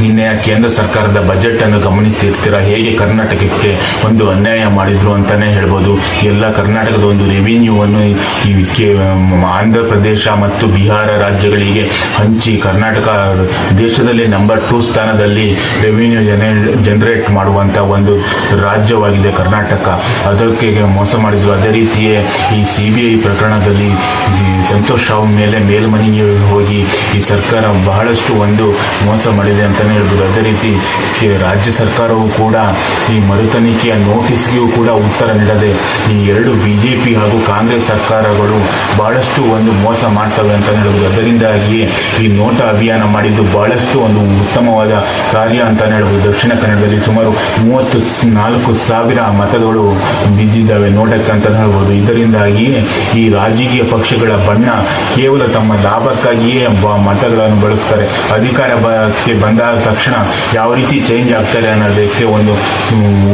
ನಿನ್ನೆ ಕೇಂದ್ರ ಸರ್ಕಾರದ ಬಜೆಟ್ ಅನ್ನು ಗಮನಿಸ್ತಿರ್ತೀರಾ? ಹೇಗೆ ಕರ್ನಾಟಕಕ್ಕೆ ಒಂದು ಅನ್ಯಾಯ ಮಾಡಿದ್ರು ಅಂತಾನೆ ಹೇಳ್ಬೋದು. ಎಲ್ಲ ಕರ್ನಾಟಕದ ಒಂದು ರೆವಿನ್ಯೂ ಅನ್ನು ಈ ಕೆ- ಆಂಧ್ರ ಪ್ರದೇಶ ಮತ್ತು ಬಿಹಾರ ರಾಜ್ಯಗಳಿಗೆ ಹಂಚಿ ಕರ್ನಾಟಕ ದೇಶದಲ್ಲಿ ನಂಬರ್ ಟೂ ಸ್ಥಾನದಲ್ಲಿ ರೆವಿನ್ಯೂ ಜನರೇಟ್ ಮಾಡುವಂತ ಒಂದು ರಾಜ್ಯವಾಗಿದೆ ಕರ್ನಾಟಕ. ಅದಕ್ಕೆ ಮೋಸ ಮಾಡಿದ್ರು. ಅದೇ ರೀತಿಯೇ ಈ ಸಿ ಬಿ ಐ ಪ್ರಕರಣದಲ್ಲಿ ಸಂತೋಷ್ ರಾವ್ ಮೇಲೆ ಮೇಲ್ಮನೆಗೆ ಹೋಗಿ ಈ ಸರ್ಕಾರ ಬಹಳಷ್ಟು ಒಂದು ಮೋಸ ಮಾಡಿದೆ ಅಂತಾನೆ ಹೇಳ್ಬೋದು ಅದೇ ರೀತಿ ರಾಜ್ಯ ಸರ್ಕಾರವು ಕೂಡ ಈ ಮರುತನಿಖೆಯ ನೋಟಿಸ್ಗೂ ಕೂಡ ಉತ್ತರ ನೀಡದೆ ಈ ಎರಡು ಬಿಜೆಪಿ ಹಾಗೂ ಕಾಂಗ್ರೆಸ್ ಸರ್ಕಾರಗಳು ಬಹಳಷ್ಟು ಒಂದು ಮೋಸ ಮಾಡ್ತವೆ ಅಂತ ಹೇಳ್ಬೋದು ಅದರಿಂದಾಗಿಯೇ ಈ ನೋಟ ಅಭಿಯಾನ ಮಾಡಿದ್ದು ಬಹಳಷ್ಟು ಒಂದು ಉತ್ತಮವಾದ ಕಾರ್ಯ ಅಂತ ಹೇಳ್ಬೋದು ದಕ್ಷಿಣ ಕನ್ನಡದಲ್ಲಿ ಸುಮಾರು ಮೂವತ್ತು ನಾಲ್ಕು ಸಾವಿರ ಮತಗಳು ಬಿದ್ದಿದ್ದಾವೆ ನೋಟಕ್ಕೆ ಅಂತ ಹೇಳ್ಬೋದು ಇದರಿಂದಾಗಿಯೇ ಈ ರಾಜಕೀಯ ಪಕ್ಷಗಳ ಬಣ್ಣ ಕೇವಲ ತಮ್ಮ ಲಾಭಕ್ಕಾಗಿಯೇ ಮತಗಳನ್ನು ಬಳಸ್ತಾರೆ. ಅಧಿಕಾರಕ್ಕೆ ಬಂದಾದ ತಕ್ಷಣ ಯಾವ ರೀತಿ ಚೇಂಜ್ ಆಗ್ತಾರೆ ಅನ್ನೋದಕ್ಕೆ ಒಂದು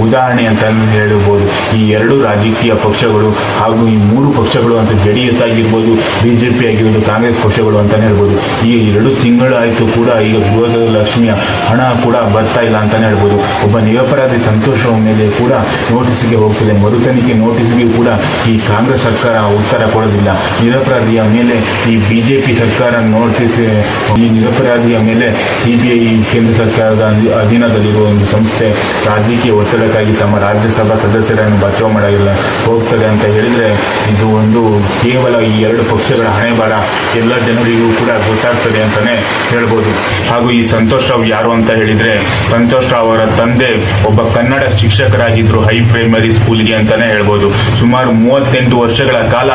ಉದಾಹರಣೆ ಅಂತ ಹೇಳ್ಬೋದು. ಈ ಎರಡು ರಾಜಕೀಯ ಪಕ್ಷಗಳು ಹಾಗೂ ಈ ಮೂರು ಪಕ್ಷಗಳು ಅಂತ ಜೆ ಡಿ ಎಸ್ ಆಗಿರ್ಬೋದು ಬಿಜೆಪಿ ಆಗಿರ್ಬೋದು, ಕಾಂಗ್ರೆಸ್ ಪಕ್ಷಗಳು ಅಂತಲೇ ಹೇಳ್ಬೋದು. ಈ ಎರಡು ತಿಂಗಳು ಆಯಿತು ಕೂಡ ಈಗ ಗೃಹ ಲಕ್ಷ್ಮಿಯ ಹಣ ಕೂಡ ಬರ್ತಾ ಇಲ್ಲ ಅಂತಲೇ ಹೇಳ್ಬೋದು. ಒಬ್ಬ ನಿರಪರಾಧಿ ಸಂತೋಷ ಮೇಲೆ ಕೂಡ ನೋಟಿಸ್ಗೆ ಹೋಗ್ತದೆ. ಮರುತನಿಖೆ ನೋಟಿಸ್ಗೆ ಕೂಡ ಈ ಕಾಂಗ್ರೆಸ್ ಸರ್ಕಾರ ಉತ್ತರ ಕೊಡೋದಿಲ್ಲ. ನಿರಪರಾಧಿಯ ಮೇಲೆ ಈ ಬಿಜೆಪಿ ಸರ್ಕಾರ ನೋಟಿಸ್, ಈ ನಿರಪರಾಧಿಯ ಮೇಲೆ ಸಿಬಿಐ ಕೇಂದ್ರ ಸರ್ಕಾರದ ಅಧಿ- ಅಧೀನದಲ್ಲಿರುವ ಒಂದು ಸಂಸ್ಥೆ ರಾಜಕೀಯ ಒತ್ತಡಕ್ಕಾಗಿ ತಮ್ಮ ರಾಜ್ಯಸಭಾ ಸದಸ್ಯರನ್ನು ಬಚಾವ್ ಮಾಡಲಿಲ್ಲ, ಹೋಗ್ತದೆ ಅಂತ ಹೇಳಿದ್ರೆ ಇದು ಒಂದು ಕೇವಲ ಈ ಎರಡು ಪಕ್ಷಗಳ ಹಣೆಬಾರ. ಎಲ್ಲ ಜನರಿಗೂ ಕೂಡ ಗೊತ್ತಾಗ್ತದೆ ಅಂತಾನೆ ಹೇಳ್ಬೋದು. ಹಾಗೂ ಈ ಸಂತೋಷ್ ರಾವ್ ಯಾರು ಅಂತ ಹೇಳಿದ್ರೆ, ಸಂತೋಷ್ ರಾವ್ ಅವರ ತಂದೆ ಒಬ್ಬ ಕನ್ನಡ ಶಿಕ್ಷಕರಾಗಿದ್ರು ಹೈ ಪ್ರೈಮರಿ ಸ್ಕೂಲ್ಗೆ ಅಂತಾನೆ ಹೇಳ್ಬೋದು. ಸುಮಾರು ಮೂವತ್ತೆಂಟು ವರ್ಷಗಳ ಕಾಲ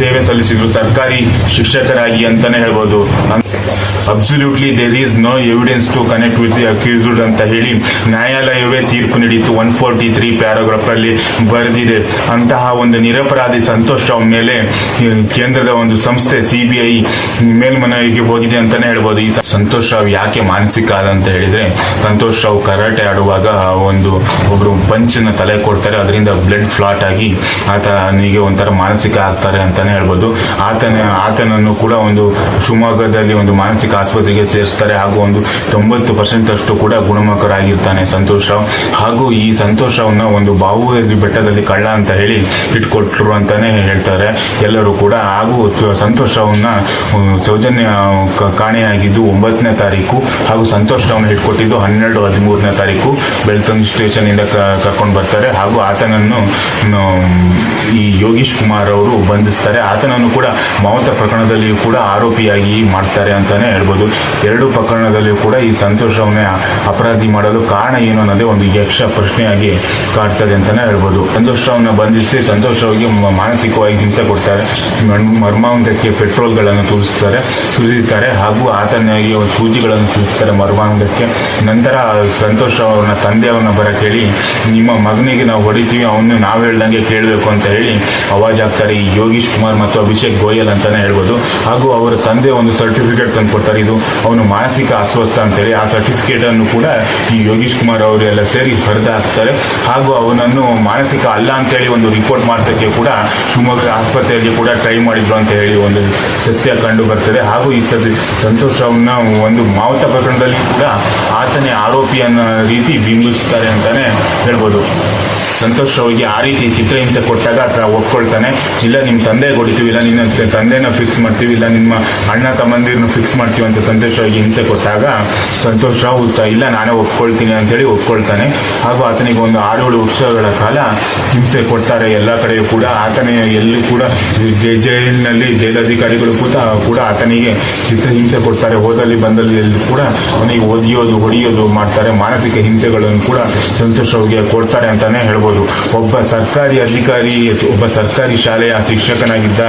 ಸೇವೆ ಸಲ್ಲಿಸಿದ್ರು ಸರ್ಕಾರಿ ಶಿಕ್ಷಕರಾಗಿ ಅಂತಾನೆ ಹೇಳ್ಬೋದು. Absolutely there is no evidence to connect with the accused ಅಂತ ಹೇಳಿ ನ್ಯಾಯಾಲಯವೇ ತೀರ್ಪು ನೀಡಿತ್ತು. ಒನ್ ಫೋರ್ಟಿ ತ್ರೀ ಪ್ಯಾರಾಗ್ರಾಫ್ ಅಲ್ಲಿ ಬರೆದಿದೆ. ಅಂತಹ ಒಂದು ನಿರಪರಾಧಿ ಸಂತೋಷ್ ರಾವ್ ಮೇಲೆ ಕೇಂದ್ರದ ಒಂದು ಸಂಸ್ಥೆ ಸಿಬಿಐ ಮೇಲ್ಮನವಿಗೆ ಹೋಗಿದೆ ಅಂತಾನೆ ಹೇಳ್ಬೋದು. ಈ ಸಂತೋಷ್ ರಾವ್ ಯಾಕೆ ಮಾನಸಿಕ ಆದ ಅಂತ ಹೇಳಿದ್ರೆ, ಸಂತೋಷ್ ರಾವ್ ಕರಾಟೆ ಆಡುವಾಗ ಒಂದು ಒಬ್ರು ಪಂಚನ ತಲೆ ಕೊಡ್ತಾರೆ. ಅದರಿಂದ ಬ್ಲಡ್ ಫ್ಲಾಟ್ ಆಗಿ ಆತನಿಗೆ ಒಂಥರ ಮಾನಸಿಕ ಆಗ್ತಾರೆ ಅಂತಾನೆ ಹೇಳ್ಬೋದು. ಆತನ, ಆತನನ್ನು ಕೂಡ ಒಂದು ಶಿವಮೊಗ್ಗದಲ್ಲಿ ಒಂದು ಮಾನಸಿಕ ಆಸ್ಪತ್ರೆಗೆ ಸೇರಿಸ್ತಾರೆ. ಹಾಗೂ ಒಂದು ತೊಂಬತ್ತು ಪರ್ಸೆಂಟ್ ಅಷ್ಟು ಕೂಡ ಗುಣಮುಖರಾಗಿರ್ತಾನೆ ಸಂತೋಷ್ ರಾವ್. ಹಾಗೂ ಈ ಸಂತೋಷ್ ರಾವ್ನ ಒಂದು ಬಾಹುಬಲಿ ಬೆಟ್ಟದಲ್ಲಿ ಕಳ್ಳ ಅಂತ ಹೇಳಿ ಇಟ್ಕೊಟ್ರು ಅಂತಾನೆ ಹೇಳ್ತಾರೆ ಎಲ್ಲರೂ ಕೂಡ. ಹಾಗೂ ಸಂತೋಷ್ ರಾವ್ನ ಸೌಜನ್ಯ ಕಾಣೆಯಾಗಿದ್ದು ಒಂಬತ್ತನೇ ತಾರೀಕು. ಹಾಗೂ ಸಂತೋಷ್ ರಾವ್ನ ಇಟ್ಕೊಟ್ಟಿದ್ದು ಹನ್ನೆರಡು, ಹದಿಮೂರನೇ ತಾರೀಕು. ಬೆಳ್ತಂಗಿ ಸ್ಟೇಷನ್ ಇಂದ ಕರ್ಕೊಂಡು ಬರ್ತಾರೆ. ಹಾಗೂ ಆತನನ್ನು ಈ ಯೋಗೀಶ್ ಕುಮಾರ್ ಅವರು ಬಂಧಿಸ್ತಾರೆ. ಆತನನ್ನು ಕೂಡ ಮಮತ ಪ್ರಕರಣದಲ್ಲಿಯೂ ಕೂಡ ಆರೋಪಿಯಾಗಿ ಮಾಡ್ತಾರೆ ಅಂತಾನೆ ಹೇಳ್ಬೋದು. ಎರಡು ಪ್ರಕರಣದಲ್ಲಿಯೂ ಕೂಡ ಈ ಸಂತೋಷ್ ರಾವ್ನ ಅಪರಾಧಿ ಮಾಡಲು ಕಾರಣ ಏನು ಅನ್ನೋದೇ ಒಂದು ಯಕ್ಷ ಪ್ರಶ್ನೆಯಾಗಿ ಕಾಡ್ತದೆ ಅಂತಾನೆ ಹೇಳ್ಬೋದು. ಸಂತೋಷ್ ರಾವ್ನ ಬಂಧಿಸಿ ಸಂತೋಷವಾಗಿ ಮಾನಸಿಕವಾಗಿ ಹಿಂಸೆ ಕೊಡ್ತಾರೆ. ಮರ್ಮ- ಮರ್ಮಾಂಗಕ್ಕೆ ಪೆಟ್ರೋಲ್ಗಳನ್ನು ತುಳಿಸ್ತಾರೆ ಸುರಿಯುತ್ತಾರೆ ಹಾಗೂ ಆತನಿಗೆ ಒಂದು ಸೂಜಿಗಳನ್ನು ತುಳಿಸ್ತಾರೆ ಮರ್ಮಾಂಗಕ್ಕೆ ನಂತರ ಸಂತೋಷ್ ಅವರನ್ನ ತಂದೆಯವನ್ನ ಬರ ಕೇಳಿ, ನಿಮ್ಮ ಮಗನಿಗೆ ನಾವು ಹೊಡಿತೀವಿ, ಅವನು ನಾವು ಹೇಳ್ದಂಗೆ ಕೇಳಬೇಕು ಅಂತ ಹೇಳಿ ಅವಾಜ್ ಆಗ್ತಾರೆ ಈ ಯೋಗೀಶ್ ಕುಮಾರ್ ಮತ್ತು ಅಭಿಷೇಕ್ ಗೋಯಲ್ ಅಂತಾನೆ ಹೇಳ್ಬೋದು. ಹಾಗೂ ಅವರ ತಂದೆ ಒಂದು ಸರ್ಟಿಫಿಕೇಟ್ ತಂದು ಕೊಡ್ತಾರೆ ಇದು ಅವನು ಮಾನಸಿಕ ಅಸ್ವಸ್ಥ ಅಂತೇಳಿ ಆ ಸರ್ಟಿಫಿಕೇಟ್ ಅನ್ನು ಕೂಡ ಈ ಯೋಗೀಶ್ ಕುಮಾರ್ ಅವರೆಲ್ಲ ಸೇರಿ ಹೊರದು ಹಾಕ್ತಾರೆ ಹಾಗೂ ಅವನನ್ನು ಮಾನಸಿಕ ಅಲ್ಲ ಅಂತೇಳಿ ಒಂದು ರಿಪೋರ್ಟ್ ಮಾಡೋದಕ್ಕೆ ಕೂಡ ಶಿವಮೊಗ್ಗ ಆಸ್ಪತ್ರೆಯಲ್ಲಿ ಕೂಡ ಟ್ರೈ ಮಾಡಿದ್ರು ಅಂತ ಹೇಳಿ ಒಂದು ಸತ್ಯ ಕಂಡು ಬರ್ತದೆ. ಹಾಗೂ ಈ ಸತಿ ಸಂತೋಷ್ ರಾವ್ನ ಒಂದು ಮಾವತ ಪ್ರಕರಣದಲ್ಲಿ ಕೂಡ ಆತನೇ ಆರೋಪಿ ಅನ್ನೋ ರೀತಿ ಬಿಂಬಿಸ್ತಾರೆ ಅಂತಾನೆ ಹೇಳ್ಬೋದು. ಸಂತೋಷ್ ರಾವ್ಗೆ ಆ ರೀತಿ ಚಿತ್ರಹಿಂಸೆ ಕೊಟ್ಟಾಗ ಆತ ಒಪ್ಕೊಳ್ತಾನೆ. ಇಲ್ಲ ನಿಮ್ಮ ತಂದೆ ಹೊಡಿತೀವಿ ಇಲ್ಲ, ನಿನ್ನ ತಂದೆನ ಫಿಕ್ಸ್ ಮಾಡ್ತೀವಿ, ಇಲ್ಲ, ನಿಮ್ಮ ಅಣ್ಣ ತಮ್ಮಂದಿರನ್ನು ಫಿಕ್ಸ್ ಮಾಡ್ತೀವಿ ಅಂತ ಸಂತೋಷ್ ರಾವ್ಗೆ ಹಿಂಸೆ ಕೊಟ್ಟಾಗ ಸಂತೋಷ ರಾವ್ ಇಲ್ಲ, ನಾನೇ ಒಪ್ಕೊಳ್ತೀನಿ ಅಂತೇಳಿ ಒಪ್ಕೊಳ್ತಾನೆ. ಹಾಗೂ ಆತನಿಗೆ ಒಂದು ಆರೇಳು ವರ್ಷಗಳ ಕಾಲ ಹಿಂಸೆ ಕೊಡ್ತಾರೆ ಎಲ್ಲ ಕಡೆಯೂ ಕೂಡ. ಆತನೇ ಎಲ್ಲಿ ಕೂಡ ಜೈಲಿನಲ್ಲಿ ಜೈಲಧಿಕಾರಿಗಳು ಕೂಡ ಕೂಡ ಆತನಿಗೆ ಚಿತ್ರಹಿಂಸೆ ಕೊಡ್ತಾರೆ. ಓದಲ್ಲಿ ಬಂದಲ್ಲಿ ಎಲ್ಲಿ ಕೂಡ ಅವನಿಗೆ ಓದಿಯೋದು, ಹೊಡೆಯೋದು ಮಾಡ್ತಾರೆ. ಮಾನಸಿಕ ಹಿಂಸೆಗಳನ್ನು ಕೂಡ ಸಂತೋಷವಾಗಿ ಕೊಡ್ತಾರೆ ಅಂತಾನೆ ಒಬ್ಬ ಸರ್ಕಾರಿ ಅಧಿಕಾರಿ, ಒಬ್ಬ ಸರ್ಕಾರಿ ಶಾಲೆಯ ಶಿಕ್ಷಕನಾಗಿದ್ದ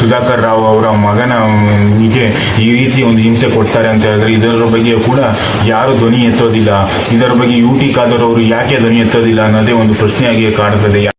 ಸುಧಾಕರ್ ರಾವ್ ಅವರ ಮಗನಿಗೆ ಈ ರೀತಿ ಒಂದು ಹಿಂಸೆ ಕೊಡ್ತಾರೆ ಅಂತ ಹೇಳಿದ್ರೆ ಇದರ ಬಗ್ಗೆ ಕೂಡ ಯಾರು ಧ್ವನಿ ಎತ್ತೋದಿಲ್ಲ. ಇದರ ಬಗ್ಗೆ ಯು ಟಿ ಅವರು ಯಾಕೆ ಧ್ವನಿ ಎತ್ತೋದಿಲ್ಲ ಅನ್ನೋದೇ ಒಂದು ಪ್ರಶ್ನೆಯಾಗಿ ಕಾಡುತ್ತದೆ.